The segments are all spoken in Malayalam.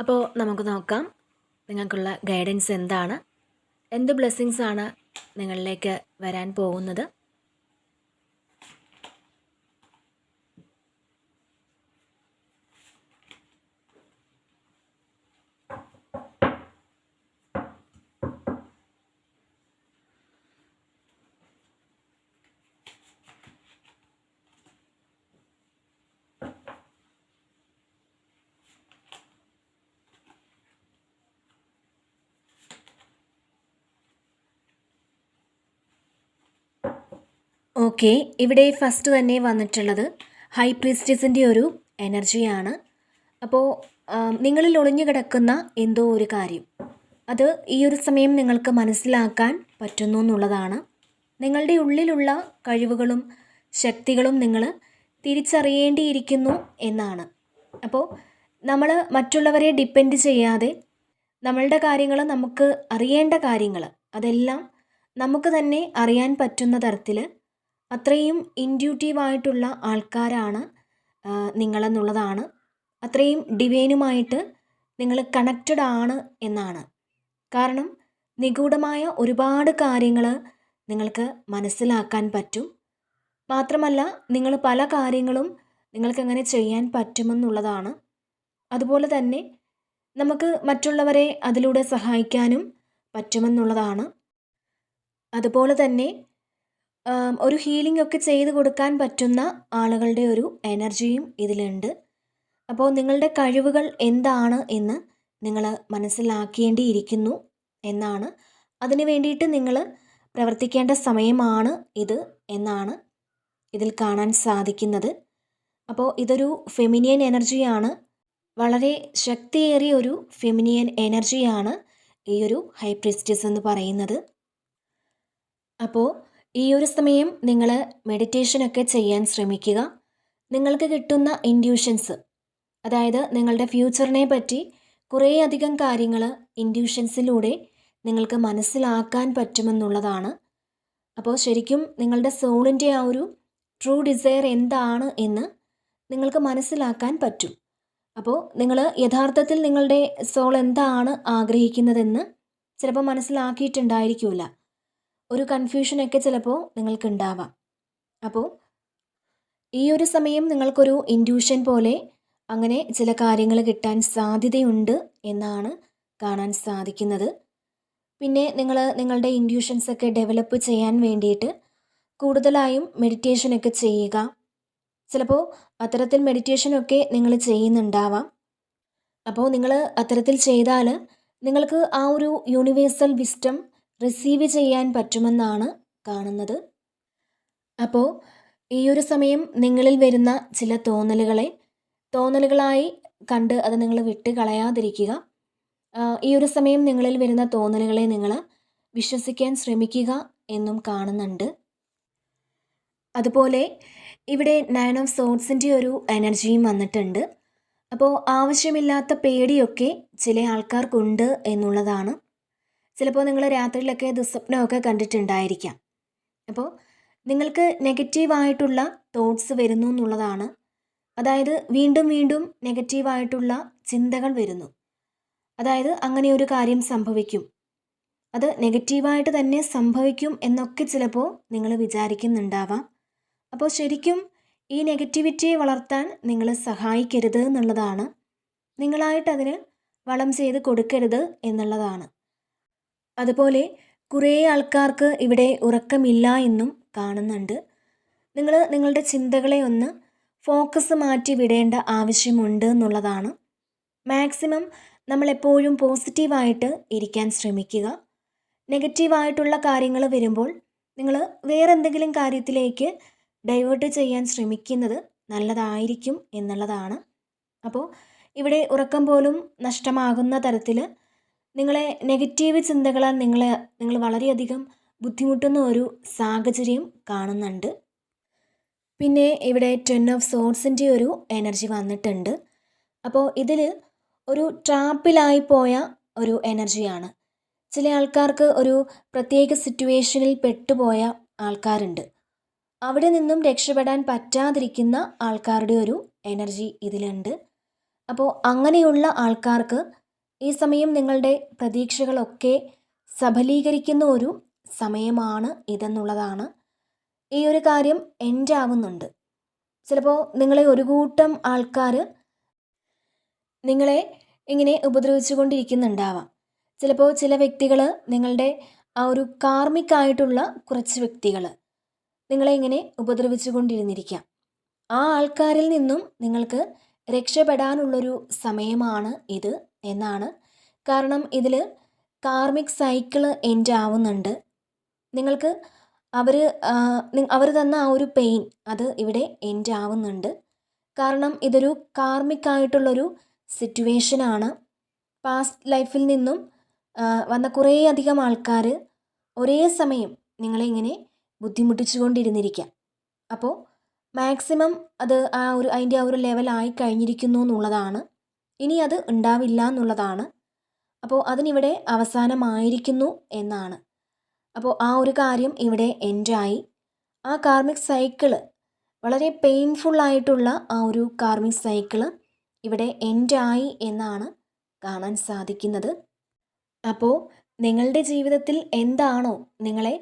അപ്പോൾ നമുക്ക് നോക്കാം. നിങ്ങൾക്കുള്ള ഗൈഡൻസ് എന്താണ്? എന്ത് ബ്ലെസ്സിങ്സ് ആണ് നിങ്ങളിലേക്ക് വരാൻ പോകുന്നത്? ഓക്കെ ഇവിടെ ഫസ്റ്റ് തന്നെ വന്നിട്ടുള്ളത് ഹൈ പ്രീസ്റ്റസിന്റെ ഒരു എനർജിയാണ് അപ്പോൾ നിങ്ങളിൽ ഒളിഞ്ഞു കിടക്കുന്ന എന്തോ ഒരു കാര്യം. അത് ഈ ഒരു സമയം നിങ്ങൾക്ക് മനസ്സിലാക്കാൻ പറ്റുന്നു എന്നുള്ളതാണ്. നിങ്ങളുടെ ഉള്ളിലുള്ള കഴിവുകളും ശക്തികളും നിങ്ങൾ തിരിച്ചറിയേണ്ടിയിരിക്കുന്നു എന്നാണ്. അപ്പോൾ നമ്മൾ മറ്റുള്ളവരെ ഡിപ്പെൻഡ് ചെയ്യാതെ നമ്മളുടെ കാര്യങ്ങൾ നമുക്ക് അറിയേണ്ട കാര്യങ്ങൾ അതെല്ലാം നമുക്ക് തന്നെ അറിയാൻ പറ്റുന്ന തരത്തിൽ അത്രയും ഇൻഡ്യൂട്ടീവായിട്ടുള്ള ആൾക്കാരാണ് നിങ്ങളെന്നുള്ളതാണ്. അത്രയും ഡിവൈനുമായിട്ട് നിങ്ങൾ കണക്റ്റഡ് ആണ് എന്നാണ്. കാരണം നിഗൂഢമായ ഒരുപാട് കാര്യങ്ങൾ നിങ്ങൾക്ക് മനസ്സിലാക്കാൻ പറ്റും. മാത്രമല്ല നിങ്ങൾ പല കാര്യങ്ങളും നിങ്ങൾക്ക് എങ്ങനെ ചെയ്യാൻ പറ്റുമെന്നുള്ളതാണ്. അതുപോലെ തന്നെ നമുക്ക് മറ്റുള്ളവരെ അതിലൂടെ സഹായിക്കാനും പറ്റുമെന്നുള്ളതാണ്. അതുപോലെ തന്നെ ഒരു ഹീലിംഗ് ഒക്കെ ചെയ്ത് കൊടുക്കാൻ പറ്റുന്ന ആളുകളുടെ ഒരു എനർജിയും ഇതിലുണ്ട്. അപ്പോൾ നിങ്ങളുടെ കഴിവുകൾ എന്താണ് എന്ന് നിങ്ങൾ മനസ്സിലാക്കേണ്ടിയിരിക്കുന്നു എന്നാണ്. അതിന് വേണ്ടിയിട്ട് നിങ്ങൾ പ്രവർത്തിക്കേണ്ട സമയമാണ് ഇത് എന്നാണ് ഇതിൽ കാണാൻ സാധിക്കുന്നത്. അപ്പോൾ ഇതൊരു ഫെമിനിയൻ എനർജിയാണ് വളരെ ശക്തിയേറിയ ഒരു ഫെമിനിയൻ എനർജിയാണ് ഈ ഒരു ഹൈപ്രിസ്റ്റസ് എന്ന് പറയുന്നത്. അപ്പോൾ ഈ ഒരു സമയം നിങ്ങൾ മെഡിറ്റേഷനൊക്കെ ചെയ്യാൻ ശ്രമിക്കുക. നിങ്ങൾക്ക് കിട്ടുന്ന ഇൻഡ്യൂഷൻസ് അതായത് നിങ്ങളുടെ ഫ്യൂച്ചറിനെ പറ്റി കുറേയധികം കാര്യങ്ങൾ ഇൻഡ്യൂഷൻസിലൂടെ നിങ്ങൾക്ക് മനസ്സിലാക്കാൻ പറ്റുമെന്നുള്ളതാണ്. അപ്പോൾ ശരിക്കും നിങ്ങളുടെ സോളിന്റെ ആ ഒരു ട്രൂ ഡിസയർ എന്താണ് എന്ന് നിങ്ങൾക്ക് മനസ്സിലാക്കാൻ പറ്റും. അപ്പോൾ നിങ്ങൾ യഥാർത്ഥത്തിൽ നിങ്ങളുടെ സോൾ എന്താണ് ആഗ്രഹിക്കുന്നതെന്ന് ചിലപ്പോൾ മനസ്സിലാക്കിയിട്ടുണ്ടായിരിക്കില്ല ഒരു കൺഫ്യൂഷനൊക്കെ ചിലപ്പോൾ നിങ്ങൾക്ക് ഉണ്ടാവാം അപ്പോൾ ഈ ഒരു സമയം നിങ്ങൾക്കൊരു ഇൻഡ്യൂഷൻ പോലെ അങ്ങനെ ചില കാര്യങ്ങൾ കിട്ടാൻ സാധ്യതയുണ്ട് എന്നാണ് കാണാൻ സാധിക്കുന്നത്. പിന്നെ നിങ്ങൾ നിങ്ങളുടെ ഇൻഡ്യൂഷൻസൊക്കെ ഡെവലപ്പ് ചെയ്യാൻ വേണ്ടിയിട്ട് കൂടുതലായും മെഡിറ്റേഷനൊക്കെ ചെയ്യുക. ചിലപ്പോൾ അത്തരത്തിൽ മെഡിറ്റേഷനൊക്കെ നിങ്ങൾ ചെയ്യുന്നുണ്ടാവാം. അപ്പോൾ നിങ്ങൾ അത്തരത്തിൽ ചെയ്താൽ നിങ്ങൾക്ക് ആ ഒരു യൂണിവേഴ്സൽ വിസ്റ്റം റിസീവ് ചെയ്യാൻ പറ്റുമെന്നാണ് കാണുന്നത്. അപ്പോൾ ഈ ഒരു സമയം നിങ്ങളിൽ വരുന്ന ചില തോന്നലുകളെ തോന്നലുകളായി കണ്ട് അത് നിങ്ങൾ വിട്ട് കളയാതിരിക്കുക. ഈ ഒരു സമയം നിങ്ങളിൽ വരുന്ന തോന്നലുകളെ നിങ്ങൾ വിശ്വസിക്കാൻ ശ്രമിക്കുക എന്നും കാണുന്നുണ്ട്. അതുപോലെ ഇവിടെ നയൻ ഓഫ് സോട്ട്സിന്റെ ഒരു എനർജിയും വന്നിട്ടുണ്ട്. അപ്പോൾ ആവശ്യമില്ലാത്ത പേടിയൊക്കെ ചില ആൾക്കാർക്കുണ്ട് എന്നുള്ളതാണ് ചിലപ്പോൾ നിങ്ങൾ രാത്രിയിലൊക്കെ ദുസ്വപ്നമൊക്കെ കണ്ടിട്ടുണ്ടായിരിക്കാം. അപ്പോൾ നിങ്ങൾക്ക് നെഗറ്റീവായിട്ടുള്ള തോട്ട്സ് വരുന്നു എന്നുള്ളതാണ്. അതായത് വീണ്ടും വീണ്ടും നെഗറ്റീവായിട്ടുള്ള ചിന്തകൾ വരുന്നു. അതായത് അങ്ങനെ ഒരു കാര്യം സംഭവിക്കും. അത് നെഗറ്റീവായിട്ട് തന്നെ സംഭവിക്കും എന്നൊക്കെ ചിലപ്പോൾ നിങ്ങൾ വിചാരിക്കുന്നുണ്ടാവാം. അപ്പോൾ ശരിക്കും ഈ നെഗറ്റിവിറ്റിയെ വളർത്താൻ നിങ്ങൾ സഹായിക്കരുത് എന്നുള്ളതാണ്. നിങ്ങളായിട്ടതിന് വളം ചെയ്ത് കൊടുക്കരുത് എന്നുള്ളതാണ്. അതുപോലെ കുറേ ആൾക്കാർക്ക് ഇവിടെ ഉറക്കമില്ല എന്നും കാണുന്നുണ്ട്. നിങ്ങൾ നിങ്ങളുടെ ചിന്തകളെ ഒന്ന് ഫോക്കസ് മാറ്റി വിടേണ്ട ആവശ്യമുണ്ട് എന്നുള്ളതാണ്. മാക്സിമം നമ്മളെപ്പോഴും പോസിറ്റീവായിട്ട് ഇരിക്കാൻ ശ്രമിക്കുക. നെഗറ്റീവായിട്ടുള്ള കാര്യങ്ങൾ വരുമ്പോൾ നിങ്ങൾ വേറെ എന്തെങ്കിലും കാര്യത്തിലേക്ക് ഡൈവേർട്ട് ചെയ്യാൻ ശ്രമിക്കുന്നത് നല്ലതായിരിക്കും എന്നുള്ളതാണ്. അപ്പോൾ ഇവിടെ ഉറക്കം പോലും നഷ്ടമാകുന്ന തരത്തിൽ നിങ്ങളെ നെഗറ്റീവ് ചിന്തകളാൽ നിങ്ങളെ നിങ്ങൾ വളരെയധികം ബുദ്ധിമുട്ടുന്ന ഒരു സാഹചര്യം കാണുന്നുണ്ട്. പിന്നെ ഇവിടെ ടെൻ ഓഫ് സോൺസിന്റെ ഒരു എനർജി വന്നിട്ടുണ്ട്. അപ്പോൾ ഇതിൽ ഒരു ട്രാപ്പിലായി പോയ ഒരു എനർജിയാണ് ചില ആൾക്കാർക്ക് ഒരു പ്രത്യേക സിറ്റുവേഷനിൽ പെട്ടുപോയ ആൾക്കാരുണ്ട്. അവിടെ നിന്നും രക്ഷപ്പെടാൻ പറ്റാതിരിക്കുന്ന ആൾക്കാരുടെ ഒരു എനർജി ഇതിലുണ്ട്. അപ്പോൾ അങ്ങനെയുള്ള ആൾക്കാർക്ക് ഈ സമയം നിങ്ങളുടെ പ്രതീക്ഷകളൊക്കെ സഫലീകരിക്കുന്ന ഒരു സമയമാണ് ഇതെന്നുള്ളതാണ്. ഈ ഒരു കാര്യം എൻഡ് ആവുന്നുണ്ട് ചിലപ്പോൾ നിങ്ങളെ ഒരു കൂട്ടം ആൾക്കാർ നിങ്ങളെ ഇങ്ങനെ ഉപദ്രവിച്ചുകൊണ്ടിരിക്കുന്നുണ്ടാവാം. ചിലപ്പോൾ ചില വ്യക്തികൾ നിങ്ങളുടെ ആ ഒരു കാർമിക്കായിട്ടുള്ള കുറച്ച് വ്യക്തികൾ നിങ്ങളെ ഇങ്ങനെ ഉപദ്രവിച്ചു കൊണ്ടിരുന്നിരിക്കാം ആ ആൾക്കാരിൽ നിന്നും നിങ്ങൾക്ക് രക്ഷപ്പെടാനുള്ളൊരു സമയമാണ് ഇത്. എന്നാണ്. കാരണം ഇതിൽ കാർമിക് സൈക്കിൾ എൻഡ് ആവുന്നുണ്ട്. നിങ്ങൾക്ക് അവർ അവർ തന്ന ആ ഒരു പെയിൻ അത് ഇവിടെ എൻഡ് ആവുന്നുണ്ട്. കാരണം ഇതൊരു കാർമിക് ആയിട്ടുള്ളൊരു സിറ്റുവേഷനാണ്. പാസ്റ്റ് ലൈഫിൽ നിന്നും വന്ന കുറേയധികം ആൾക്കാർ ഒരേ സമയം നിങ്ങളെ ഇങ്ങനെ ബുദ്ധിമുട്ടിച്ചു കൊണ്ടിരുന്നിരിക്കാം അപ്പോൾ മാക്സിമം അത് ആ ഒരു അതിന്റെ ആ ഒരു ലെവലായി കഴിഞ്ഞിരിക്കുന്നു എന്നുള്ളതാണ്. ഇനി അത് ഉണ്ടാവില്ല എന്നുള്ളതാണ്. അപ്പോൾ അതിനിവിടെ അവസാനമായിരിക്കുന്നു എന്നാണ്. അപ്പോൾ ആ ഒരു കാര്യം ഇവിടെ എൻഡായി. ആ കാർമിക് സൈക്കിൾ വളരെ പെയിൻഫുള്ളായിട്ടുള്ള ആ ഒരു കാർമിക് സൈക്കിൾ ഇവിടെ എൻഡായി എന്നാണ് കാണാൻ സാധിക്കുന്നത്. അപ്പോൾ നിങ്ങളുടെ ജീവിതത്തിൽ എന്താണോ നിങ്ങളെ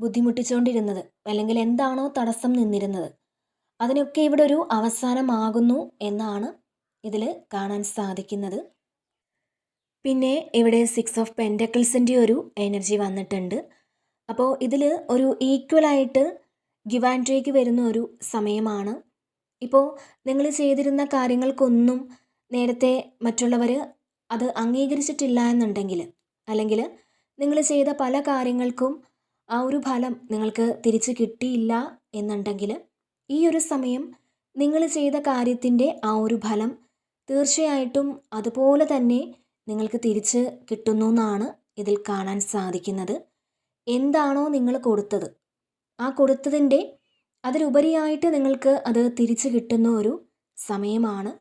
ബുദ്ധിമുട്ടിച്ചുകൊണ്ടിരുന്നത് അല്ലെങ്കിൽ എന്താണോ തടസ്സം നിന്നിരുന്നത് അതിനൊക്കെ ഇവിടെ ഒരു അവസാനമാകുന്നു എന്നാണ് ഇതിൽ കാണാൻ സാധിക്കുന്നത്. പിന്നെ ഇവിടെ സിക്സ് ഓഫ് പെന്റക്കിൾസിന്റെ ഒരു എനർജി വന്നിട്ടുണ്ട്. അപ്പോൾ ഇതിൽ ഒരു ഈക്വലായിട്ട് ഗിവ് ആൻഡ് ടേക്ക് വരുന്ന ഒരു സമയമാണ്. ഇപ്പോൾ നിങ്ങൾ ചെയ്തിരുന്ന കാര്യങ്ങൾക്കൊന്നും നേരത്തെ മറ്റുള്ളവർ അത് അംഗീകരിച്ചിട്ടില്ല എന്നുണ്ടെങ്കിൽ അല്ലെങ്കിൽ നിങ്ങൾ ചെയ്ത പല കാര്യങ്ങൾക്കും ആ ഒരു ഫലം നിങ്ങൾക്ക് തിരിച്ച് കിട്ടിയില്ല എന്നുണ്ടെങ്കിൽ ഈ ഒരു സമയം നിങ്ങൾ ചെയ്ത കാര്യത്തിന്റെ ആ ഒരു ഫലം തീർച്ചയായിട്ടും അതുപോലെ തന്നെ നിങ്ങൾക്ക് തിരിച്ച് കിട്ടുന്നു എന്നാണ് ഇതിൽ കാണാൻ സാധിക്കുന്നത്. എന്താണോ നിങ്ങൾ കൊടുത്തത്. ആ കൊടുത്തതിന്റെ അതിലുപരിയായിട്ട് നിങ്ങൾക്ക് അത് തിരിച്ച് കിട്ടുന്ന ഒരു സമയമാണ്.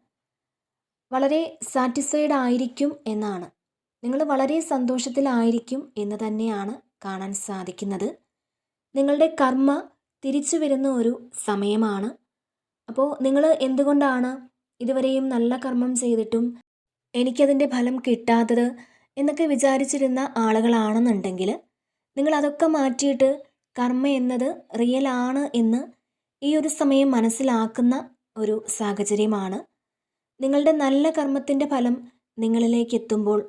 വളരെ സാറ്റിസ്ഫൈഡ് ആയിരിക്കും എന്നാണ്. നിങ്ങൾ വളരെ സന്തോഷത്തിലായിരിക്കും എന്ന് തന്നെയാണ് കാണാൻ സാധിക്കുന്നത്. നിങ്ങളുടെ കർമ്മ തിരിച്ചു വരുന്ന ഒരു സമയമാണ്. അപ്പോൾ നിങ്ങൾ എന്തുകൊണ്ടാണ് ഇതുവരെയും നല്ല കർമ്മം ചെയ്തിട്ടും എനിക്കതിന്റെ ഫലം കിട്ടാത്തത് എന്നൊക്കെ വിചാരിച്ചിരുന്ന ആളുകളാണെന്നുണ്ടെങ്കിൽ നിങ്ങൾ അതൊക്കെ മാറ്റിയിട്ട് കർമ്മ എന്നത് റിയൽ ആണ് എന്ന് ഈ ഒരു സമയം മനസ്സിലാക്കുന്ന ഒരു സാഹചര്യമാണ്. നിങ്ങളുടെ നല്ല കർമ്മത്തിന്റെ ഫലം നിങ്ങളിലേക്ക് എത്തുമ്പോൾ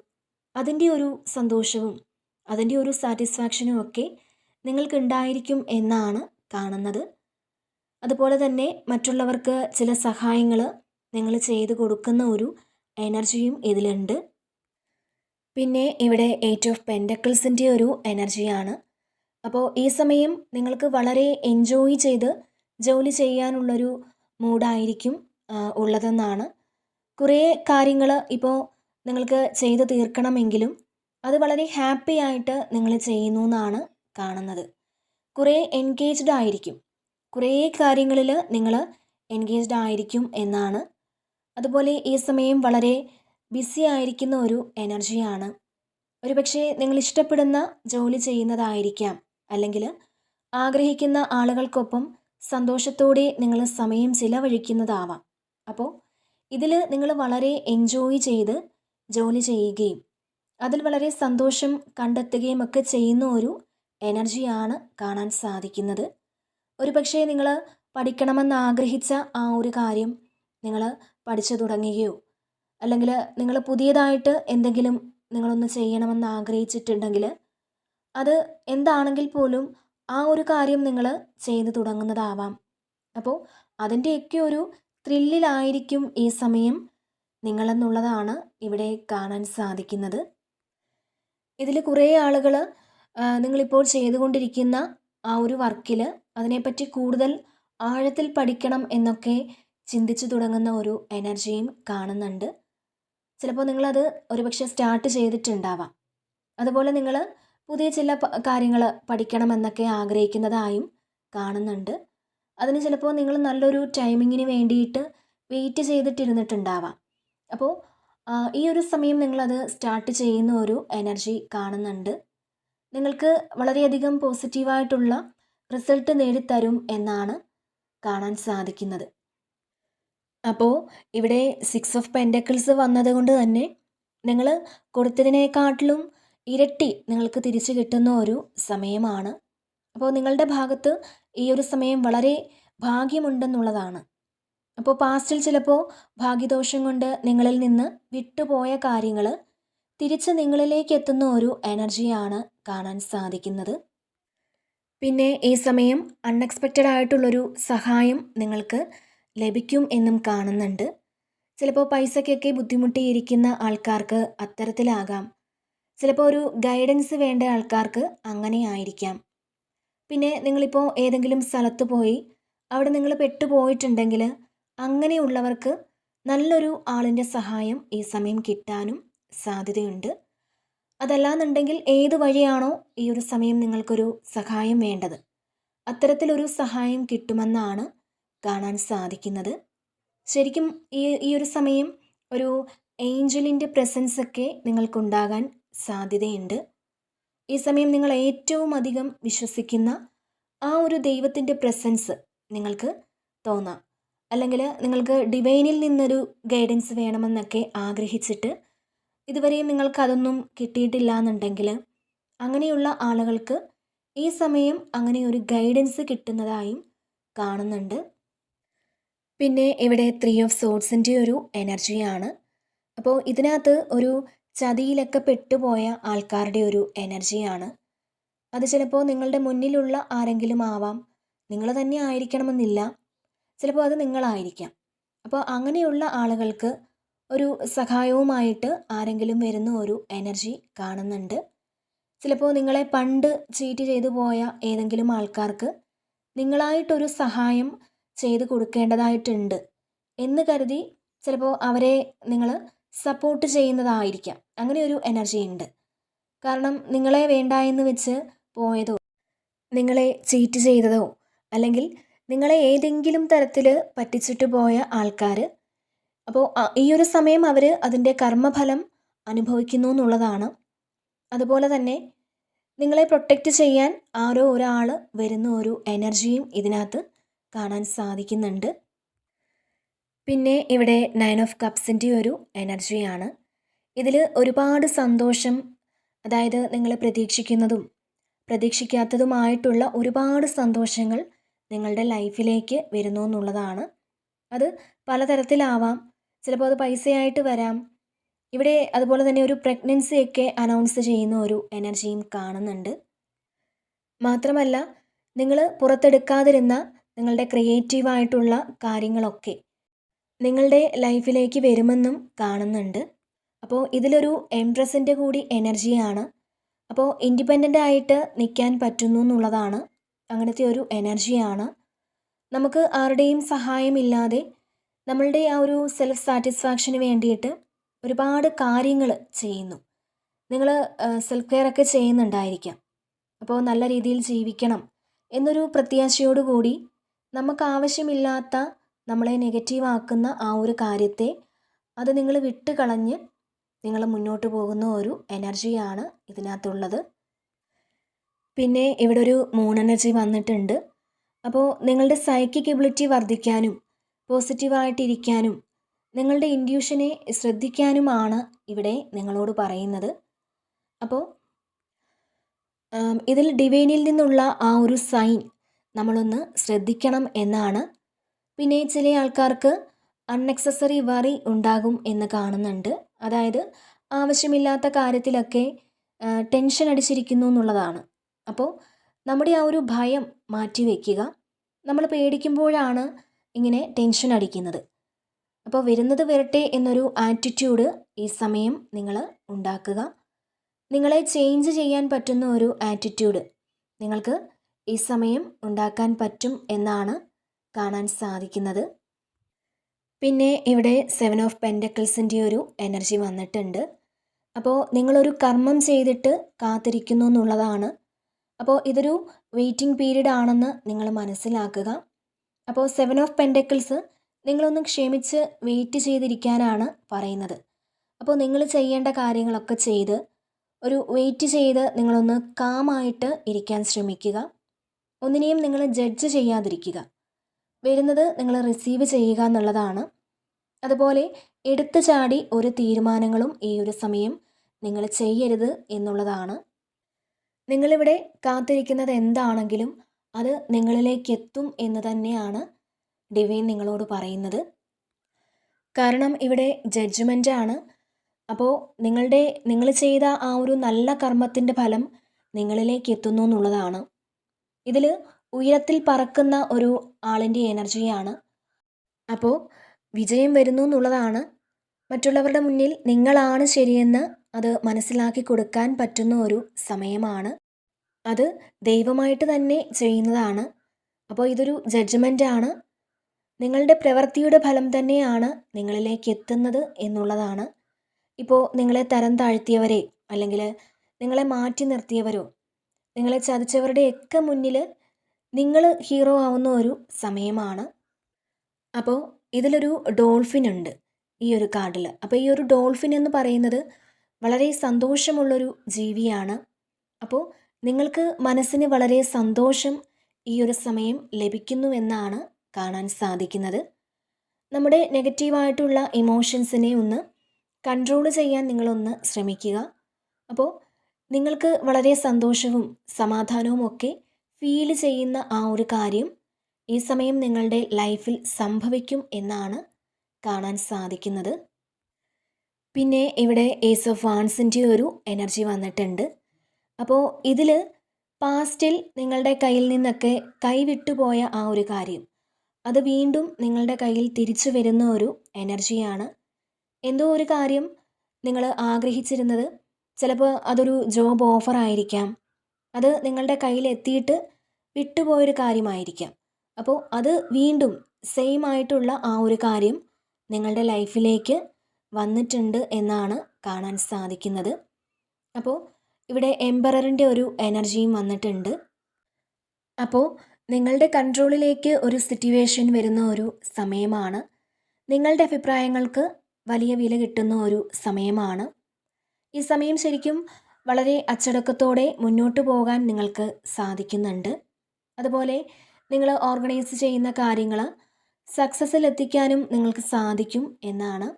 അതിന്റെ ഒരു സന്തോഷവും അതിന്റെ ഒരു സാറ്റിസ്ഫാക്ഷനും ഒക്കെ നിങ്ങൾക്കുണ്ടായിരിക്കും എന്നാണ് കാണുന്നത്. അതുപോലെ തന്നെ മറ്റുള്ളവർക്ക് ചില സഹായങ്ങൾ നിങ്ങൾ ചെയ്ത് കൊടുക്കുന്ന ഒരു എനർജിയും ഇതിലുണ്ട്. പിന്നെ ഇവിടെ എയ്റ്റ് ഓഫ് പെൻഡക്കിൾസിന്റെ ഒരു എനർജിയാണ്. അപ്പോൾ ഈ സമയം നിങ്ങൾക്ക് വളരെ എൻജോയ് ചെയ്ത് ജോലി ചെയ്യാനുള്ളൊരു മൂഡായിരിക്കും ഉള്ളതെന്നാണ്. കുറേ കാര്യങ്ങൾ ഇപ്പോൾ നിങ്ങൾക്ക് ചെയ്ത് തീർക്കണമെങ്കിലും അത് വളരെ ഹാപ്പി ആയിട്ട് നിങ്ങൾ ചെയ്യുന്നു എന്നാണ് കാണുന്നത്. കുറേ എൻഗേജ്ഡ് ആയിരിക്കും. കുറേ കാര്യങ്ങളിൽ നിങ്ങൾ എൻഗേജ്ഡ് ആയിരിക്കും എന്നാണ് അതുപോലെ ഈ സമയം വളരെ ബിസി ആയിരിക്കുന്ന ഒരു എനർജിയാണ് ഒരുപക്ഷെ നിങ്ങൾ ഇഷ്ടപ്പെടുന്ന ജോലി ചെയ്യുന്നതായിരിക്കാം. അല്ലെങ്കിൽ ആഗ്രഹിക്കുന്ന ആളുകൾക്കൊപ്പം സന്തോഷത്തോടെ നിങ്ങൾ സമയം ചിലവഴിക്കുന്നതാവാം. അപ്പോൾ ഇതിൽ നിങ്ങൾ വളരെ എൻജോയ് ചെയ്ത് ജോലി ചെയ്യുകയും അതിൽ വളരെ സന്തോഷം കണ്ടെത്തുകയും ഒക്കെ ചെയ്യുന്ന ഒരു എനർജിയാണ് കാണാൻ സാധിക്കുന്നത്. ഒരു പക്ഷേ നിങ്ങൾ പഠിക്കണമെന്ന് ആഗ്രഹിച്ച ആ ഒരു കാര്യം നിങ്ങൾ പഠിച്ചു തുടങ്ങുകയോ? അല്ലെങ്കിൽ നിങ്ങൾ പുതിയതായിട്ട് എന്തെങ്കിലും നിങ്ങളൊന്ന് ചെയ്യണമെന്ന് ആഗ്രഹിച്ചിട്ടുണ്ടെങ്കിൽ അത് എന്താണെങ്കിൽ പോലും ആ ഒരു കാര്യം നിങ്ങൾ ചെയ്തു തുടങ്ങുന്നതാവാം. അപ്പോൾ അതിന്റെയൊക്കെ ഒരു ത്രില്ലിലായിരിക്കും ഈ സമയം നിങ്ങളെന്നുള്ളതാണ് ഇവിടെ കാണാൻ സാധിക്കുന്നത്. ഇതിൽ കുറേ ആളുകൾ നിങ്ങളിപ്പോൾ ചെയ്തുകൊണ്ടിരിക്കുന്ന ആ ഒരു വർക്കിൽ അതിനെപ്പറ്റി കൂടുതൽ ആഴത്തിൽ പഠിക്കണം എന്നൊക്കെ ചിന്തിച്ചു തുടങ്ങുന്ന ഒരു എനർജിയും കാണുന്നുണ്ട്. ചിലപ്പോൾ നിങ്ങളത് ഒരുപക്ഷെ സ്റ്റാർട്ട് ചെയ്തിട്ടുണ്ടാവാം. അതുപോലെ നിങ്ങൾ പുതിയ ചില കാര്യങ്ങൾ പഠിക്കണമെന്നൊക്കെ ആഗ്രഹിക്കുന്നതായും കാണുന്നുണ്ട്. അതിന് ചിലപ്പോൾ നിങ്ങൾ നല്ലൊരു ടൈമിങ്ങിന് വേണ്ടിയിട്ട് വെയിറ്റ് ചെയ്തിട്ടിരുന്നിട്ടുണ്ടാവാം. അപ്പോൾ ഈ ഒരു സമയം നിങ്ങളത് സ്റ്റാർട്ട് ചെയ്യുന്ന ഒരു എനർജി കാണുന്നുണ്ട്. നിങ്ങൾക്ക് വളരെയധികം പോസിറ്റീവായിട്ടുള്ള റിസൾട്ട് നേടിത്തരും എന്നാണ് കാണാൻ സാധിക്കുന്നത്. അപ്പോൾ ഇവിടെ സിക്സ് ഓഫ് പെൻഡക്കിൾസ് വന്നതുകൊണ്ട് തന്നെ നിങ്ങൾ കൊടുത്തതിനേക്കാട്ടിലും ഇരട്ടി നിങ്ങൾക്ക് തിരിച്ചു കിട്ടുന്ന ഒരു സമയമാണ്. അപ്പോൾ നിങ്ങളുടെ ഭാഗത്ത് ഈ ഒരു സമയം വളരെ ഭാഗ്യമുണ്ടെന്നുള്ളതാണ്. അപ്പോൾ പാസ്റ്റിൽ ചിലപ്പോൾ ഭാഗ്യദോഷം കൊണ്ട് നിങ്ങളിൽ നിന്ന് വിട്ടുപോയ കാര്യങ്ങൾ തിരിച്ച് നിങ്ങളിലേക്ക് എത്തുന്ന ഒരു എനർജിയാണ് കാണാൻ സാധിക്കുന്നത്. പിന്നെ ഈ സമയം അൺഎക്സ്പെക്റ്റഡ് ആയിട്ടുള്ളൊരു സഹായം നിങ്ങൾക്ക് ലഭിക്കും എന്നും കാണുന്നുണ്ട്. ചിലപ്പോൾ പൈസയ്ക്കൊക്കെ ബുദ്ധിമുട്ടിയിരിക്കുന്ന ആൾക്കാർക്ക് അത്തരത്തിലാകാം. ചിലപ്പോൾ ഒരു ഗൈഡൻസ് വേണ്ട ആൾക്കാർക്ക് അങ്ങനെ ആയിരിക്കാം പിന്നെ നിങ്ങളിപ്പോൾ ഏതെങ്കിലും സ്ഥലത്ത് പോയി അവിടെ നിങ്ങൾ പെട്ടുപോയിട്ടുണ്ടെങ്കിൽ അങ്ങനെയുള്ളവർക്ക് നല്ലൊരു ആളിന്റെ സഹായം ഈ സമയം കിട്ടാനും സാധ്യതയുണ്ട്. അതല്ലാന്നുണ്ടെങ്കിൽ ഏത് വഴിയാണോ ഈ ഒരു സമയം നിങ്ങൾക്കൊരു സഹായം വേണ്ടത്. അത്തരത്തിലൊരു സഹായം കിട്ടുമെന്നാണ് കാണാൻ സാധിക്കുന്നത്. ശരിക്കും ഈ ഈ ഒരു സമയം ഒരു ഏഞ്ചലിന്റെ പ്രസൻസ് ഒക്കെ നിങ്ങൾക്കുണ്ടാകാൻ സാധ്യതയുണ്ട്. ഈ സമയം നിങ്ങൾ ഏറ്റവും അധികം വിശ്വസിക്കുന്ന ആ ഒരു ദൈവത്തിന്റെ പ്രസൻസ് നിങ്ങൾക്ക് തോന്നാം. അല്ലെങ്കിൽ നിങ്ങൾക്ക് ഡിവൈനിൽ നിന്നൊരു ഗൈഡൻസ് വേണമെന്നൊക്കെ ആഗ്രഹിച്ചിട്ട് ഇതുവരെയും നിങ്ങൾക്കതൊന്നും കിട്ടിയിട്ടില്ല എന്നുണ്ടെങ്കിൽ അങ്ങനെയുള്ള ആളുകൾക്ക് ഈ സമയം അങ്ങനെ ഒരു ഗൈഡൻസ് കിട്ടുന്നതായും കാണുന്നുണ്ട്. പിന്നെ ഇവിടെ ത്രീ ഓഫ് സോഡ്സിന്റെ ഒരു എനർജിയാണ് അപ്പോൾ ഇതിനകത്ത് ഒരു ചതിയിലൊക്കെ പെട്ടുപോയ ആൾക്കാരുടെ ഒരു എനർജിയാണ് അത് ചിലപ്പോൾ നിങ്ങളുടെ മുന്നിലുള്ള ആരെങ്കിലും ആവാം. നിങ്ങൾ തന്നെ ആയിരിക്കണമെന്നില്ല. ചിലപ്പോൾ അത് നിങ്ങളായിരിക്കാം. അപ്പോൾ അങ്ങനെയുള്ള ആളുകൾക്ക് ഒരു സഹായവുമായിട്ട് ആരെങ്കിലും വരുന്ന ഒരു എനർജി കാണുന്നുണ്ട്. ചിലപ്പോൾ നിങ്ങളെ പണ്ട് ചീറ്റ് ചെയ്തു പോയ ഏതെങ്കിലും ആൾക്കാർക്ക് നിങ്ങളായിട്ടൊരു സഹായം ചെയ്തു കൊടുക്കേണ്ടതായിട്ടുണ്ട് എന്ന് കരുതി ചിലപ്പോൾ അവരെ നിങ്ങൾ സപ്പോർട്ട് ചെയ്യുന്നതായിരിക്കാം. അങ്ങനെ ഒരു എനർജി ഉണ്ട്. കാരണം നിങ്ങളെ വേണ്ട എന്ന് വെച്ച് പോയതോ നിങ്ങളെ ചീറ്റ് ചെയ്തതോ അല്ലെങ്കിൽ നിങ്ങളെ ഏതെങ്കിലും തരത്തിൽ പറ്റിച്ചിട്ട് പോയ ആൾക്കാർ അപ്പോൾ ഈ ഒരു സമയം അവർ അതിന്റെ കർമ്മഫലം അനുഭവിക്കുന്നു എന്നുള്ളതാണ്. അതുപോലെ തന്നെ നിങ്ങളെ പ്രൊട്ടക്റ്റ് ചെയ്യാൻ ആരോ ഒരാൾ വരുന്ന ഒരു എനർജിയും ഇതിനകത്ത് കാണാൻ സാധിക്കുന്നുണ്ട്. പിന്നെ ഇവിടെ നയൻ ഓഫ് കപ്സിന്റെ ഒരു എനർജിയാണ് ഇതിൽ ഒരുപാട് സന്തോഷം അതായത് നിങ്ങൾ പ്രതീക്ഷിക്കുന്നതും പ്രതീക്ഷിക്കാത്തതുമായിട്ടുള്ള ഒരുപാട് സന്തോഷങ്ങൾ നിങ്ങളുടെ ലൈഫിലേക്ക് വരുന്നു എന്നുള്ളതാണ്. അത് പലതരത്തിലാവാം. ചിലപ്പോൾ അത് പൈസയായിട്ട് വരാം. ഇവിടെ അതുപോലെ തന്നെ ഒരു പ്രഗ്നൻസിയൊക്കെ അനൗൺസ് ചെയ്യുന്ന ഒരു എനർജിയും കാണുന്നുണ്ട്. മാത്രമല്ല നിങ്ങൾ പുറത്തെടുക്കാതിരുന്ന നിങ്ങളുടെ ക്രിയേറ്റീവായിട്ടുള്ള കാര്യങ്ങളൊക്കെ നിങ്ങളുടെ ലൈഫിലേക്ക് വരുമെന്നും കാണുന്നുണ്ട്. അപ്പോൾ ഇതിലൊരു എംപ്രസിന്റെ കൂടി എനർജിയാണ് അപ്പോൾ ഇൻഡിപെൻഡന്റ് ആയിട്ട് നിൽക്കാൻ പറ്റുന്നു എന്നുള്ളതാണ് അങ്ങനത്തെ ഒരു എനർജിയാണ് നമുക്ക് ആരുടെയും സഹായമില്ലാതെ നമ്മളുടെ ആ ഒരു സെൽഫ് സാറ്റിസ്ഫാക്ഷന് വേണ്ടിയിട്ട് ഒരുപാട് കാര്യങ്ങൾ ചെയ്യുന്നു. നിങ്ങൾ സെൽഫ് കെയർ ഒക്കെ ചെയ്യുന്നുണ്ടായിരിക്കാം. അപ്പോൾ നല്ല രീതിയിൽ ജീവിക്കണം എന്നൊരു പ്രത്യാശയോടുകൂടി നമുക്ക് ആവശ്യമില്ലാത്ത നമ്മളെ നെഗറ്റീവാക്കുന്ന ആ ഒരു കാര്യത്തെ അത് നിങ്ങൾ വിട്ട് കളഞ്ഞ് നിങ്ങൾ മുന്നോട്ട് പോകുന്ന ഒരു എനർജിയാണ് ഇതിനകത്തുള്ളത്. പിന്നെ ഇവിടെ ഒരു മൂൺ എനർജി വന്നിട്ടുണ്ട്. അപ്പോൾ നിങ്ങളുടെ സൈക്കിക് എബിലിറ്റി വർദ്ധിക്കാനും പോസിറ്റീവായിട്ടിരിക്കാനും നിങ്ങളുടെ ഇൻഡ്യൂഷനെ ശ്രദ്ധിക്കാനുമാണ് ഇവിടെ നിങ്ങളോട് പറയുന്നത്. അപ്പോൾ ഇതിൽ ഡിവൈനിൽ നിന്നുള്ള ആ ഒരു സൈൻ നമ്മളൊന്ന് ശ്രദ്ധിക്കണം എന്നാണ്. പിന്നെ ചില ആൾക്കാർക്ക് അൺനെക്സസറി വറി ഉണ്ടാകും എന്ന് കാണുന്നുണ്ട്. അതായത് ആവശ്യമില്ലാത്ത കാര്യത്തിലൊക്കെ ടെൻഷൻ അടിച്ചിരിക്കുന്നു എന്നുള്ളതാണ്. അപ്പോൾ നമ്മുടെ ആ ഒരു ഭയം മാറ്റി വയ്ക്കുക നമ്മൾ പേടിക്കുമ്പോഴാണ് ഇങ്ങനെ ടെൻഷൻ അടിക്കുന്നത്. അപ്പോൾ വരുന്നത് വരട്ടെ എന്നൊരു ആറ്റിറ്റ്യൂഡ് ഈ സമയം നിങ്ങൾ ഉണ്ടാക്കുക. നിങ്ങളെ ചേഞ്ച് ചെയ്യാൻ പറ്റുന്ന ഒരു ആറ്റിറ്റ്യൂഡ് നിങ്ങൾക്ക് ഈ സമയം ഉണ്ടാക്കാൻ പറ്റും എന്നാണ് കാണാൻ സാധിക്കുന്നത്. പിന്നെ ഇവിടെ സെവൻ ഓഫ് പെൻഡക്കിൾസിന്റെ ഒരു എനർജി വന്നിട്ടുണ്ട്. അപ്പോൾ നിങ്ങളൊരു കർമ്മം ചെയ്തിട്ട് കാത്തിരിക്കുന്നു എന്നുള്ളതാണ്. അപ്പോൾ ഇതൊരു വെയിറ്റിംഗ് പീരീഡ് ആണെന്ന് നിങ്ങൾ മനസ്സിലാക്കുക. അപ്പോൾ സെവൻ ഓഫ് പെൻഡക്കിൾസ് നിങ്ങളൊന്ന് ക്ഷമിച്ച് വെയിറ്റ് ചെയ്തിരിക്കാനാണ് പറയുന്നത്. അപ്പോൾ നിങ്ങൾ ചെയ്യേണ്ട കാര്യങ്ങളൊക്കെ ചെയ്ത് ഒരു വെയിറ്റ് ചെയ്ത് നിങ്ങളൊന്ന് കാമായിട്ട് ഇരിക്കാൻ ശ്രമിക്കുക. ഒന്നിനെയും നിങ്ങൾ ജഡ്ജ് ചെയ്യാതിരിക്കുക. വരുന്നത് നിങ്ങൾ റിസീവ് ചെയ്യുക എന്നുള്ളതാണ്. അതുപോലെ എടുത്തു ചാടി ഒരു തീരുമാനങ്ങളും ഈ ഒരു സമയം നിങ്ങൾ ചെയ്യരുത് എന്നുള്ളതാണ്. നിങ്ങളിവിടെ കാത്തിരിക്കുന്നത് എന്താണെങ്കിലും അത് നിങ്ങളിലേക്ക് എത്തും എന്ന് തന്നെയാണ് ഡിവൈൻ നിങ്ങളോട് പറയുന്നത്. കാരണം ഇവിടെ ജഡ്ജ്മെന്റ് ആണ്. അപ്പോൾ നിങ്ങളുടെ നിങ്ങൾ ചെയ്ത ആ ഒരു നല്ല കർമ്മത്തിന്റെ ഫലം നിങ്ങളിലേക്ക് എത്തുന്നു എന്നുള്ളതാണ്. ഇതിൽ ഉയരത്തിൽ പറക്കുന്ന ഒരു ആളിന്റെ എനർജിയാണ് അപ്പോൾ വിജയം വരുന്നു എന്നുള്ളതാണ്. മറ്റുള്ളവരുടെ മുന്നിൽ നിങ്ങളാണ് ശരിയെന്ന് അത് മനസ്സിലാക്കി കൊടുക്കാൻ പറ്റുന്ന ഒരു സമയമാണ്. അത് ദൈവമായിട്ട് തന്നെ ചെയ്യുന്നതാണ്. അപ്പോൾ ഇതൊരു ജഡ്ജ്മെന്റ് ആണ്. നിങ്ങളുടെ പ്രവൃത്തിയുടെ ഫലം തന്നെയാണ് നിങ്ങളിലേക്ക് എത്തുന്നത് എന്നുള്ളതാണ്. ഇപ്പോൾ നിങ്ങളെ തരം താഴ്ത്തിയവരെ അല്ലെങ്കിൽ നിങ്ങളെ മാറ്റി നിർത്തിയവരോ നിങ്ങളെ ചതിച്ചവരുടെയൊക്കെ മുന്നിൽ നിങ്ങൾ ഹീറോ ആവുന്ന ഒരു സമയമാണ്. അപ്പോൾ ഇതിലൊരു ഡോൾഫിൻ ഉണ്ട് ഈ ഒരു കാർഡിൽ അപ്പോൾ ഈ ഒരു ഡോൾഫിൻ എന്ന് പറയുന്നത് വളരെ സന്തോഷമുള്ളൊരു ജീവിയാണ്. അപ്പോൾ നിങ്ങൾക്ക് മനസ്സിന് വളരെ സന്തോഷം ഈ ഒരു സമയം ലഭിക്കുന്നുവെന്നാണ് കാണാൻ സാധിക്കുന്നത്. നമ്മുടെ നെഗറ്റീവായിട്ടുള്ള ഇമോഷൻസിനെ ഒന്ന് കൺട്രോൾ ചെയ്യാൻ നിങ്ങളൊന്ന് ശ്രമിക്കുക. അപ്പോൾ നിങ്ങൾക്ക് വളരെ സന്തോഷവും സമാധാനവും ഒക്കെ ഫീൽ ചെയ്യുന്ന ആ ഒരു കാര്യം ഈ സമയം നിങ്ങളുടെ ലൈഫിൽ സംഭവിക്കും എന്നാണ് കാണാൻ സാധിക്കുന്നത്. പിന്നെ ഇവിടെ ഏസ് ഓഫ് വാൺസിന്റെ ഒരു എനർജി വന്നിട്ടുണ്ട്. അപ്പോൾ ഇതിൽ പാസ്റ്റിൽ നിങ്ങളുടെ കയ്യിൽ നിന്നൊക്കെ കൈവിട്ടുപോയ ആ ഒരു കാര്യം അത് വീണ്ടും നിങ്ങളുടെ കയ്യിൽ തിരിച്ചു വരുന്ന ഒരു എനർജിയാണ് എന്തോ ഒരു കാര്യം നിങ്ങൾ ആഗ്രഹിച്ചിരുന്നത് ചിലപ്പോൾ അതൊരു ജോബ് ഓഫർ ആയിരിക്കാം. അത് നിങ്ങളുടെ കയ്യിൽ എത്തിയിട്ട് വിട്ടുപോയൊരു കാര്യമായിരിക്കാം. അപ്പോൾ അത് വീണ്ടും സെയിം ആയിട്ടുള്ള ആ ഒരു കാര്യം നിങ്ങളുടെ ലൈഫിലേക്ക് വന്നിട്ടുണ്ട് എന്നാണ് കാണാൻ സാധിക്കുന്നത്. അപ്പോൾ ഇവിടെ എംബററിന്റെ ഒരു എനർജിയും വന്നിട്ടുണ്ട്. അപ്പോൾ നിങ്ങളുടെ കൺട്രോളിലേക്ക് ഒരു സിറ്റുവേഷൻ വരുന്ന ഒരു സമയമാണ്. നിങ്ങളുടെ അഭിപ്രായങ്ങൾക്ക് വലിയ വില കിട്ടുന്ന ഒരു സമയമാണ്. ഈ സമയം ശരിക്കും വളരെ അച്ചടക്കത്തോടെ മുന്നോട്ട് പോകാൻ നിങ്ങൾക്ക് സാധിക്കുന്നുണ്ട്. അതുപോലെ നിങ്ങൾ ഓർഗനൈസ് ചെയ്യുന്ന കാര്യങ്ങൾ സക്സസ്സിൽ എത്തിക്കാനും നിങ്ങൾക്ക് സാധിക്കും എന്നാണ്.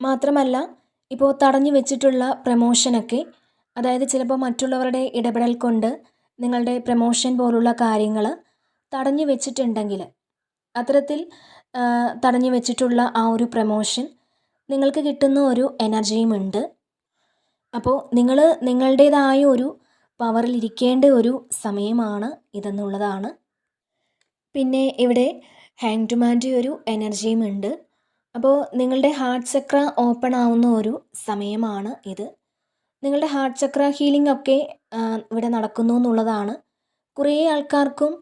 മാത്രമല്ല ഇപ്പോൾ തടഞ്ഞു വെച്ചിട്ടുള്ള പ്രമോഷനൊക്കെ അതായത് ചിലപ്പോൾ മറ്റുള്ളവരുടെ ഇടപെടൽ കൊണ്ട് നിങ്ങളുടെ പ്രമോഷൻ പോലുള്ള കാര്യങ്ങൾ തടഞ്ഞു വെച്ചിട്ടുണ്ടെങ്കിൽ അത്തരത്തിൽ തടഞ്ഞു വെച്ചിട്ടുള്ള ആ ഒരു പ്രമോഷൻ നിങ്ങൾക്ക് കിട്ടുന്ന ഒരു എനർജിയും ഉണ്ട്. അപ്പോൾ നിങ്ങൾ നിങ്ങളുടേതായ ഒരു പവറിലിരിക്കേണ്ട ഒരു സമയമാണ് ഇതെന്നുള്ളതാണ്. പിന്നെ ഇവിടെ ഹാങ് ഹാങ്ഡുമാന്റെ ഒരു എനർജിയും ഉണ്ട്. അപ്പോൾ നിങ്ങളുടെ ഹാർട്ട് ചക്ര ഓപ്പൺ ആവുന്ന ഒരു സമയമാണ് ഇത്. നിങ്ങളുടെ ഹാർട്ട് ചക്ര ഹീലിംഗ് ഒക്കെ ഇവിടെ നടക്കുന്നു എന്നുള്ളതാണ്. കുറേ ആൾക്കാർക്കും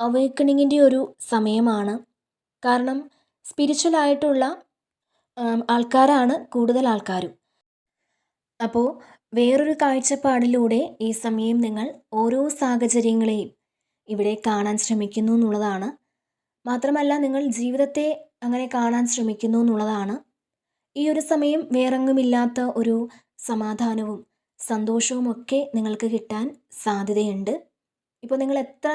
അവേക്കണിങ്ങിന്റെ ഒരു സമയമാണ്. കാരണം സ്പിരിച്വൽ ആയിട്ടുള്ള ആൾക്കാരാണ് കൂടുതൽ ആൾക്കാരും. അപ്പോൾ വേറൊരു കാഴ്ചപ്പാടിലൂടെ ഈ സമയം നിങ്ങൾ ഓരോ സാഹചര്യങ്ങളെയും ഇവിടെ കാണാൻ ശ്രമിക്കുന്നു എന്നുള്ളതാണ്. മാത്രമല്ല നിങ്ങൾ ജീവിതത്തെ അങ്ങനെ കാണാൻ ശ്രമിക്കുന്നു എന്നുള്ളതാണ്. ഈ ഒരു സമയം വേറെങ്ങുമില്ലാത്ത ഒരു സമാധാനവും സന്തോഷവും ഒക്കെ നിങ്ങൾക്ക് കിട്ടാൻ സാധ്യതയുണ്ട്. ഇപ്പോൾ നിങ്ങൾ എത്ര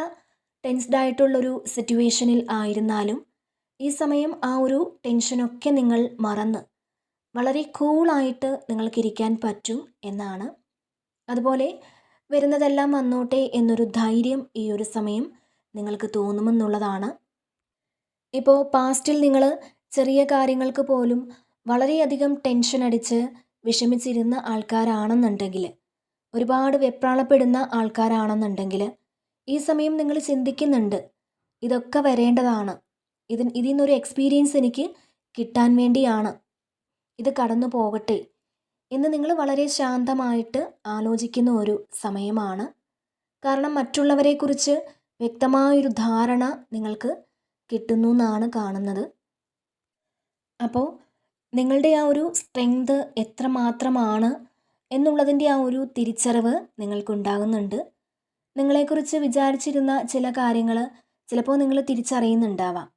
ടെൻസ്ഡ് ആയിട്ടുള്ളൊരു സിറ്റുവേഷനിൽ ആയിരുന്നാലും ഈ സമയം ആ ഒരു ടെൻഷനൊക്കെ നിങ്ങൾ മറന്ന് വളരെ കൂളായിട്ട് നിങ്ങൾക്ക് ഇരിക്കാൻ പറ്റും എന്നാണ്. അതുപോലെ വരുന്നതെല്ലാം വന്നോട്ടെ എന്നൊരു ധൈര്യം ഈ ഒരു സമയം നിങ്ങൾക്ക് തോന്നുമെന്നുള്ളതാണ്. ഇപ്പോൾ പാസ്റ്റിൽ നിങ്ങൾ ചെറിയ കാര്യങ്ങൾക്ക് പോലും വളരെയധികം ടെൻഷൻ അടിച്ച് വിഷമിച്ചിരുന്ന ആൾക്കാരാണെന്നുണ്ടെങ്കിൽ ഒരുപാട് വെപ്രാളപ്പെടുന്ന ആൾക്കാരാണെന്നുണ്ടെങ്കിൽ ഈ സമയം നിങ്ങൾ ചിന്തിക്കുന്നുണ്ട് ഇതൊക്കെ വരേണ്ടതാണ്. ഇതിന് ഇതിൽ നിന്നൊരു എക്സ്പീരിയൻസ് എനിക്ക് കിട്ടാൻ വേണ്ടിയാണ്. ഇത് കടന്നു പോകട്ടെ എന്ന് നിങ്ങൾ വളരെ ശാന്തമായിട്ട് ആലോചിക്കുന്ന ഒരു സമയമാണ്. കാരണം മറ്റുള്ളവരെക്കുറിച്ച് വ്യക്തമായൊരു ധാരണ നിങ്ങൾക്ക് കിട്ടുന്നു എന്നാണ് കാണുന്നത്. അപ്പോൾ നിങ്ങളുടെ ആ ഒരു സ്ട്രെങ്ത് എത്രമാത്രമാണ് എന്നുള്ളതിന്റെ ആ ഒരു തിരിച്ചറിവ് നിങ്ങൾക്കുണ്ടാകുന്നുണ്ട്. നിങ്ങളെക്കുറിച്ച് വിചാരിച്ചിരുന്ന ചില കാര്യങ്ങൾ ചിലപ്പോൾ നിങ്ങൾ തിരിച്ചറിയുന്നുണ്ടാവാം.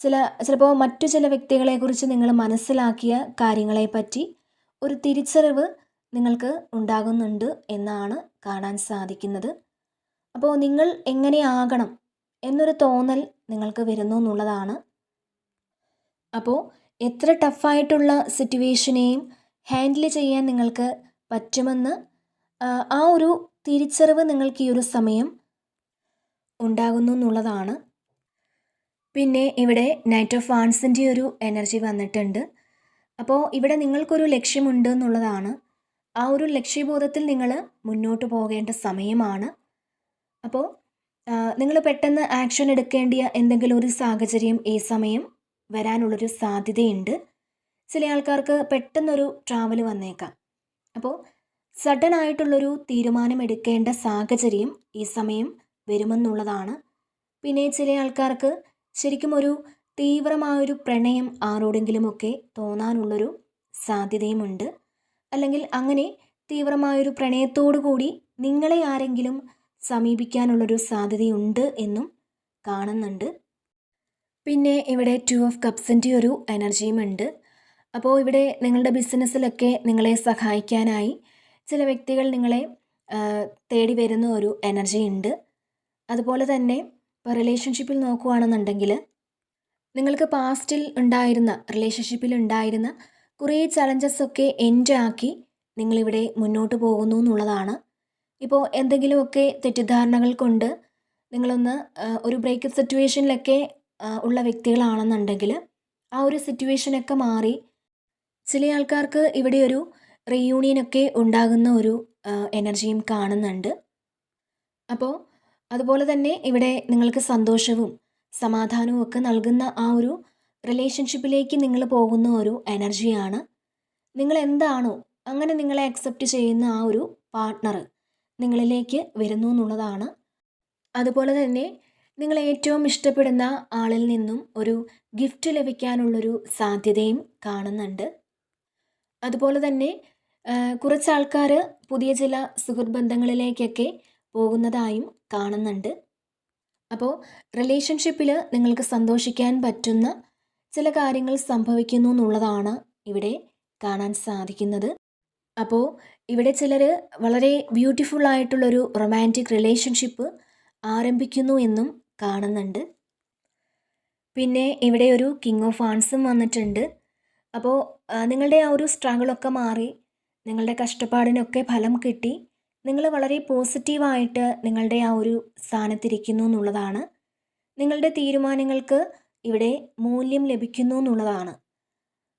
ചില ചിലപ്പോൾ മറ്റു ചില വ്യക്തികളെക്കുറിച്ച് നിങ്ങൾ മനസ്സിലാക്കിയ കാര്യങ്ങളെപ്പറ്റി ഒരു തിരിച്ചറിവ് നിങ്ങൾക്ക് ഉണ്ടാകുന്നുണ്ട് എന്നാണ് കാണാൻ സാധിക്കുന്നത്. അപ്പോൾ നിങ്ങൾ എങ്ങനെയാകണം എന്നൊരു തോന്നൽ നിങ്ങൾക്ക് വരുന്നു എന്നുള്ളതാണ്. അപ്പോൾ എത്ര ടഫായിട്ടുള്ള സിറ്റുവേഷനെയും ഹാൻഡിൽ ചെയ്യാൻ നിങ്ങൾക്ക് പറ്റുമെന്ന് ആ ഒരു തിരിച്ചറിവ് നിങ്ങൾക്ക് ഈ ഒരു സമയം ഉണ്ടാകുന്നു എന്നുള്ളതാണ്. പിന്നെ ഇവിടെ നൈറ്റ് ഓഫ് വാൺസിന്റെ ഒരു എനർജി വന്നിട്ടുണ്ട്. അപ്പോൾ ഇവിടെ നിങ്ങൾക്കൊരു ലക്ഷ്യമുണ്ട് എന്നുള്ളതാണ്. ആ ഒരു ലക്ഷ്യബോധത്തിൽ നിങ്ങൾ മുന്നോട്ട് പോകേണ്ട സമയമാണ്. അപ്പോൾ നിങ്ങൾ പെട്ടെന്ന് ആക്ഷൻ എടുക്കേണ്ടിയ എന്തെങ്കിലും ഒരു സാഹചര്യം ഈ സമയം വരാനുള്ളൊരു സാധ്യതയുണ്ട്. ചില ആൾക്കാർക്ക് പെട്ടെന്നൊരു ട്രാവൽ വന്നേക്കാം. അപ്പോൾ സഡൻ ആയിട്ടുള്ളൊരു തീരുമാനം എടുക്കേണ്ട സാഹചര്യം ഈ സമയം വരുമെന്നുള്ളതാണ്. പിന്നെ ചില ആൾക്കാർക്ക് ശരിക്കും ഒരു തീവ്രമായൊരു പ്രണയം ആരോടെങ്കിലുമൊക്കെ തോന്നാനുള്ളൊരു സാധ്യതയുമുണ്ട്. അല്ലെങ്കിൽ അങ്ങനെ തീവ്രമായൊരു പ്രണയത്തോടു കൂടി നിങ്ങളെ ആരെങ്കിലും സമീപിക്കാനുള്ളൊരു സാധ്യതയുണ്ട് എന്നും കാണുന്നുണ്ട്. പിന്നെ ഇവിടെ ടു ഓഫ് കപ്സിന്റെ ഒരു എനർജിയും ഉണ്ട്. അപ്പോൾ ഇവിടെ നിങ്ങളുടെ ബിസിനസ്സിലൊക്കെ നിങ്ങളെ സഹായിക്കാനായി ചില വ്യക്തികൾ നിങ്ങളെ തേടി വരുന്ന ഒരു എനർജി ഉണ്ട് അതുപോലെ തന്നെ ഇപ്പോൾ റിലേഷൻഷിപ്പിൽ നോക്കുകയാണെന്നുണ്ടെങ്കിൽ നിങ്ങൾക്ക് പാസ്റ്റിൽ ഉണ്ടായിരുന്ന റിലേഷൻഷിപ്പിൽ ഉണ്ടായിരുന്ന കുറേ ചലഞ്ചസൊക്കെ എൻഡ് ആക്കി നിങ്ങളിവിടെ മുന്നോട്ട് പോകുന്നു എന്നുള്ളതാണ്. ഇപ്പോൾ എന്തെങ്കിലുമൊക്കെ തെറ്റിദ്ധാരണകൾ കൊണ്ട് നിങ്ങളൊന്ന് ഒരു ബ്രേക്കപ്പ് സിറ്റുവേഷനിലൊക്കെ ഉള്ള വ്യക്തികളാണെന്നുണ്ടെങ്കിൽ ആ ഒരു സിറ്റുവേഷനൊക്കെ മാറി ചില ആൾക്കാർക്ക് ഇവിടെ ഒരു റീയൂണിയനൊക്കെ ഉണ്ടാകുന്ന ഒരു എനർജിയും കാണുന്നുണ്ട്. അപ്പോൾ അതുപോലെ തന്നെ ഇവിടെ നിങ്ങൾക്ക് സന്തോഷവും സമാധാനവും ഒക്കെ നൽകുന്ന ആ ഒരു റിലേഷൻഷിപ്പിലേക്ക് നിങ്ങൾ പോകുന്ന ഒരു എനർജിയാണ് നിങ്ങൾ എന്താണോ അങ്ങനെ നിങ്ങളെ അക്സെപ്റ്റ് ചെയ്യുന്ന ആ ഒരു പാർട്ട്ണർ നിങ്ങളിലേക്ക് വരുന്നു എന്നുള്ളതാണ്. അതുപോലെ തന്നെ നിങ്ങൾ ഏറ്റവും ഇഷ്ടപ്പെടുന്ന ആളിൽ നിന്നും ഒരു ഗിഫ്റ്റ് ലഭിക്കാനുള്ളൊരു സാധ്യതയും കാണുന്നുണ്ട്. അതുപോലെ തന്നെ കുറച്ച് ആൾക്കാർ പുതിയ ചില സുഹൃത്ത് ബന്ധങ്ങളിലേക്കൊക്കെ പോകുന്നതായും കാണുന്നുണ്ട്. അപ്പോൾ റിലേഷൻഷിപ്പിൽ നിങ്ങൾക്ക് സന്തോഷിക്കാൻ പറ്റുന്ന ചില കാര്യങ്ങൾ സംഭവിക്കുന്നു എന്നുള്ളതാണ് ഇവിടെ കാണാൻ സാധിക്കുന്നത്. അപ്പോൾ ഇവിടെ ചിലർ വളരെ ബ്യൂട്ടിഫുൾ ആയിട്ടുള്ളൊരു റൊമാന്റിക് റിലേഷൻഷിപ്പ് ആരംഭിക്കുന്നു എന്നും കാണുന്നുണ്ട്. പിന്നെ ഇവിടെ ഒരു കിങ് ഓഫ് ആൺസും വന്നിട്ടുണ്ട്. അപ്പോൾ നിങ്ങളുടെ ആ ഒരു സ്ട്രഗിളൊക്കെ മാറി നിങ്ങളുടെ കഷ്ടപ്പാടിനൊക്കെ ഫലം കിട്ടി. നിങ്ങൾ വളരെ പോസിറ്റീവായിട്ട് നിങ്ങളുടെ ആ ഒരു സ്ഥാനത്തിരിക്കുന്നു എന്നുള്ളതാണ്. നിങ്ങളുടെ തീരുമാനങ്ങൾക്ക് ഇവിടെ മൂല്യം ലഭിക്കുന്നു എന്നുള്ളതാണ്.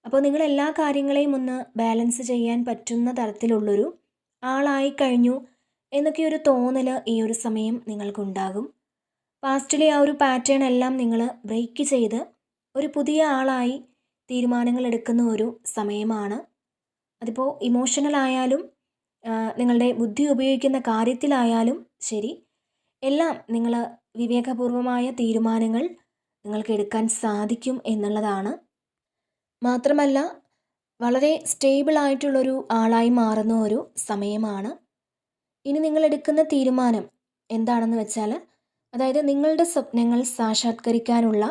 അപ്പോൾ നിങ്ങൾ എല്ലാ കാര്യങ്ങളെയും ഒന്ന് ബാലൻസ് ചെയ്യാൻ പറ്റുന്ന തരത്തിലുള്ളൊരു ആളായി കഴിഞ്ഞു എന്നൊക്കെ ഒരു തോന്നൽ ഈ ഒരു സമയം നിങ്ങൾക്കുണ്ടാകും. പാസ്റ്റിലെ ആ ഒരു പാറ്റേൺ എല്ലാം നിങ്ങൾ ബ്രേക്ക് ചെയ്ത് ഒരു പുതിയ ആളായി തീരുമാനങ്ങൾ എടുക്കുന്ന ഒരു സമയമാണ്. അതിപ്പോൾ ഇമോഷണൽ ആയാലും നിങ്ങളുടെ ബുദ്ധി ഉപയോഗിക്കുന്ന കാര്യത്തിലായാലും ശരി. എല്ലാം നിങ്ങൾ വിവേകപൂർവമായ തീരുമാനങ്ങൾ നിങ്ങൾക്ക് എടുക്കാൻ സാധിക്കും എന്നുള്ളതാണ്. മാത്രമല്ല വളരെ സ്റ്റേബിളായിട്ടുള്ളൊരു ആളായി മാറുന്ന ഒരു സമയമാണ്. ഇനി നിങ്ങൾ എടുക്കുന്ന തീരുമാനം എന്താണെന്ന് വെച്ചാൽ അതായത് നിങ്ങളുടെ സ്വപ്നങ്ങൾ സാക്ഷാത്കരിക്കാനുള്ള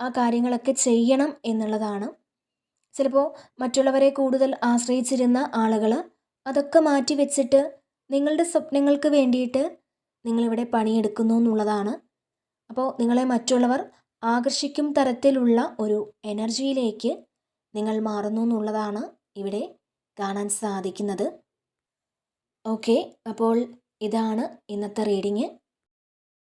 ആ കാര്യങ്ങളൊക്കെ ചെയ്യണം എന്നുള്ളതാണ്. ചിലപ്പോൾ മറ്റുള്ളവരെ കൂടുതൽ ആശ്രയിച്ചിരുന്ന ആളുകൾ അതൊക്കെ മാറ്റി വെച്ചിട്ട് നിങ്ങളുടെ സ്വപ്നങ്ങൾക്ക് വേണ്ടിയിട്ട് നിങ്ങളിവിടെ പണിയെടുക്കുന്നു എന്നുള്ളതാണ്. അപ്പോൾ നിങ്ങളെ മറ്റുള്ളവർ ആകർഷിക്കും തരത്തിലുള്ള ഒരു എനർജിയിലേക്ക് നിങ്ങൾ മാറുന്നു എന്നുള്ളതാണ് ഇവിടെ കാണാൻ സാധിക്കുന്നത്. ഓക്കെ അപ്പോൾ ഇതാണ് ഇന്നത്തെ റീഡിങ്.